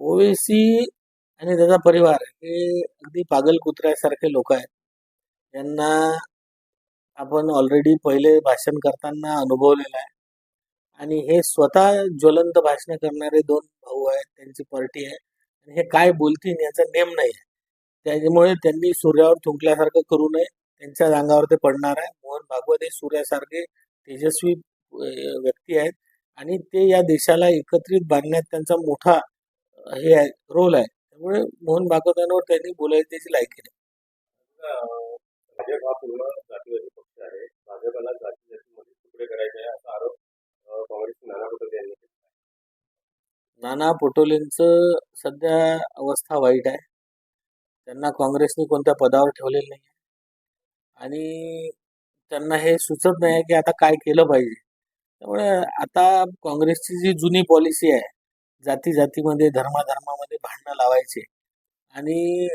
ओवेसी आणि त्याचा परिवार हे अगदी पागल कुत्र्यासारखे लोक आहेत. यांना आपण ऑलरेडी पहिले भाषण करताना अनुभवलेलं आहे. आणि हे स्वतः ज्वलंत भाषणं करणारे दोन भाऊ आहेत. त्यांची पार्टी आहे. आणि हे काय बोलतील याचा नेम नाही आहे. त्याच्यामुळे त्यांनी सूर्यावर थुंकल्यासारखं करू नये. त्यांच्या अंगावर ते पडणार आहे. मोहन भागवत हे सूर्यासारखे तेजस्वी व्यक्ती आहेत. आणि ते या देशाला एकत्रित बांधण्यात त्यांचा मोठा हे आहे रोल आहे. त्यामुळे मोहन भागवतांवर त्यांनी बोलायची त्याची लायकी नाही. भाजप हा पूर्ण जातीवादी पक्ष आहे. भाजपला जाती जातीमध्ये तुकडे करायचे आहे असा आरोप अं, काँग्रेसचे नाना पटोले यांनी केला नाना पटोलेंचं सध्या अवस्था वाईट आहे. त्यांना काँग्रेसने कोणत्या पदावर ठेवलेलं नाही आणि त्यांना हे सुचत नाही की आता काय केलं पाहिजे. त्यामुळे आता काँग्रेसची जी जुनी पॉलिसी आहे जाती जातीमध्ये धर्माधर्मामध्ये भांडणं लावायचे. आणि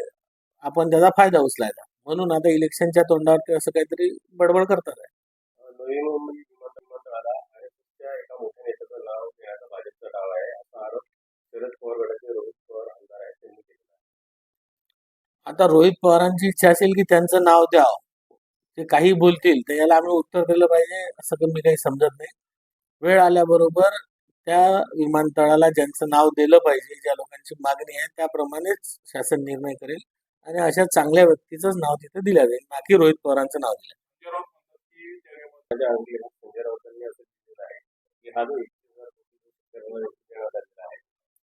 आपण त्याचा फायदा उचलायचा. म्हणून आता इलेक्शनच्या तोंडावरती असं काहीतरी बडबड करतात. आहे अं, नवी मुंबई विमानतळ विमानतळाला आणि त्या एका मोठ्या नेत्याचं नाव देण्याचा भाजपचा डाव आहे असा आरोप शरद पवार गटाचे रोहित पवार आमदार आहेत त्यांनी केला आहे. आता रोहित पवारांची इच्छा असेल की त्यांचं नाव द्यावं. ते काही बोलतील तर याला आम्ही उत्तर दिलं पाहिजे असं कमी काही समजत नाही. वेळ आल्याबरोबर त्या विमानतळाला ज्यांचं नाव दिलं पाहिजे ज्या लोकांची मागणी आहे त्याप्रमाणेच शासन निर्णय करेल आणि अशा चांगल्या व्यक्तीचंच नाव तिथे दिलं जाईल. बाकी रोहित पवारांचं नाव दिलं.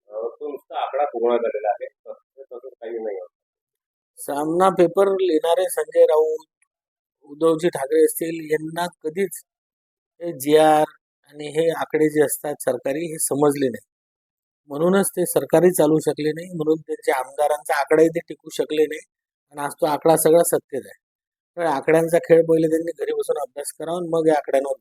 आहे तो झालेला आहे काही नाही सामना पेपर लिहिणारे संजय राऊत उद्धवजी ठाकरे असतील यांना कधीच हे जी आर आणि हे आकडे जे असतात सरकारी हे समजले नाही. म्हणूनच ते सरकारी चालू शकले नाही म्हणून त्यांच्या आमदारांचा आकडाही ते टिकू शकले नाही आणि आज तो आकडा सगळा सत्तेत आहे. तर आकड्यांचा खेळ पहिले त्यांनी घरी बसून अभ्यास करावा आणि मग या आकड्यांवर